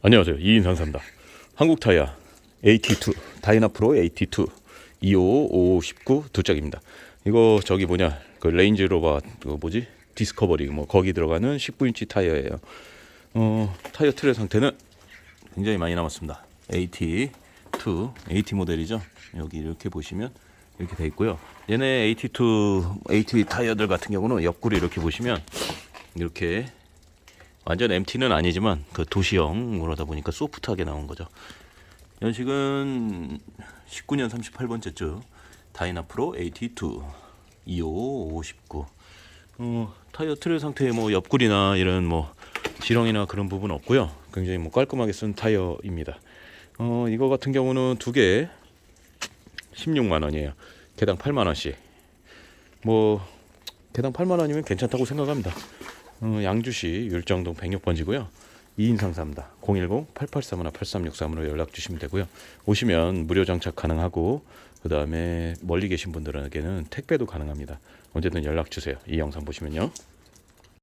안녕하세요. 이인 상사입니다. 한국 타이어 AT2 다이나프로 AT2 25519 두 짝입니다. 이거 저기 뭐냐 그 레인지로버 그 뭐지 디스커버리 뭐 거기 들어가는 19인치 타이어예요. 어 타이어 틀의 상태는 굉장히 많이 남았습니다. AT2 AT 모델이죠. 여기 이렇게 보시면 이렇게 돼 있고요. 얘네 AT2 AT 타이어들 같은 경우는 옆구리 이렇게 보시면 이렇게 완전 MT는 아니지만 그 도시형 그러다 보니까 소프트하게 나온 거죠. 연식은 19년 38번째 주 다이나프로 AT2 25559. 어, 타이어 트레 상태에 뭐 옆구리나 이런 뭐 지렁이나 그런 부분 없고요. 굉장히 뭐 깔끔하게 쓴 타이어입니다. 어, 이거 같은 경우는 두 개 16만 원이에요. 개당 8만 원씩. 뭐 개당 8만 원이면 괜찮다고 생각합니다. 어, 양주시 율정동 106번지고요. 2인 상사입니다. 010-8831-8363으로 연락 주시면 되고요. 오시면 무료 장착 가능하고 그 다음에 멀리 계신 분들에게는 택배도 가능합니다. 언제든 연락 주세요. 이 영상 보시면요.